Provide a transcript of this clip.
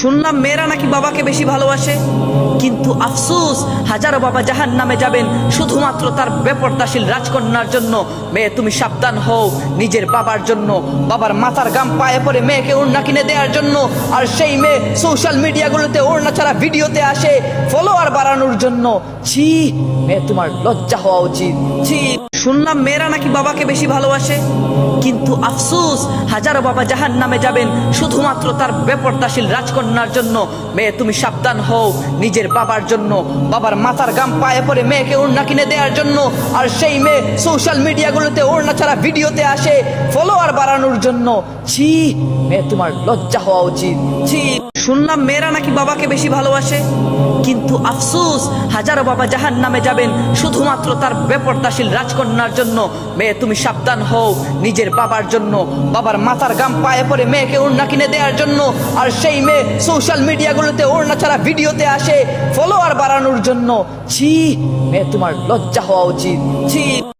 শুনলাম মেয়েরা নাকি বাবাকে বেশি ভালোবাসে। কিন্তু আফসুস, হাজারো বাবা জাহান নামে যাবেন শুধুমাত্র তার বেপরদাশীল রাজকন্যার জন্য। মেয়ে, তুমি সাবধান হও, নিজের বাবার জন্য। বাবার মাথার গাম পায়ে পরে মেয়েকে ওড়না কিনে দেওয়ার জন্য। আর সেই মেয়ে সোশ্যাল মিডিয়াগুলোতে ওড়না ছাড়া ভিডিওতে আসে ফলোয়ার বাড়ানোর জন্য। ছি, মেয়ে, তোমার লজ্জা হওয়া উচিত। ছি। শুনলাম মেয়েরা নাকি বাবাকে বেশি ভালোবাসে। কিন্তু আফসুস, হাজারো বাবা জাহান নামে যাবেন শুধুমাত্র তার বেপরদাশীল রাজকন্যার জন্য। মেয়ে, তুমি সাবধান হও, নিজের বাবার জন্য। বাবার মাথার গাম পায়ে পরে মেয়েকে ওড়না কিনে দেওয়ার জন্য। আর সেই মেয়ে সোশ্যাল মিডিয়াগুলোতে ওড়না ছাড়া ভিডিওতে আসে। ফলোয়ার বাড়ানোর জন্য। ছি, মেয়ে, তোমার লজ্জা হওয়া উচিত। ছি। শুনলাম মেয়েরা নাকি বাবাকে বেশি ভালোবাসে। কিন্তু আফসোস, হাজারো বাবা জাহান নামে যাবেন শুধুমাত্র তার বেপরদাশীল রাজকন্যার জন্য। মেয়ে, তুমি সাবধান হও নিজের বাবার জন্য। বাবার মাথার গাম পায়ে পরে মেয়েকে ওড়না কিনে দেওয়ার জন্য। আর সেই মেয়ে সোশ্যাল মিডিয়াগুলোতে ওড়না ছাড়া ভিডিওতে আসে ফলোয়ার বাড়ানোর জন্য। ছি, মেয়ে, তোমার লজ্জা হওয়া উচিত। ছি।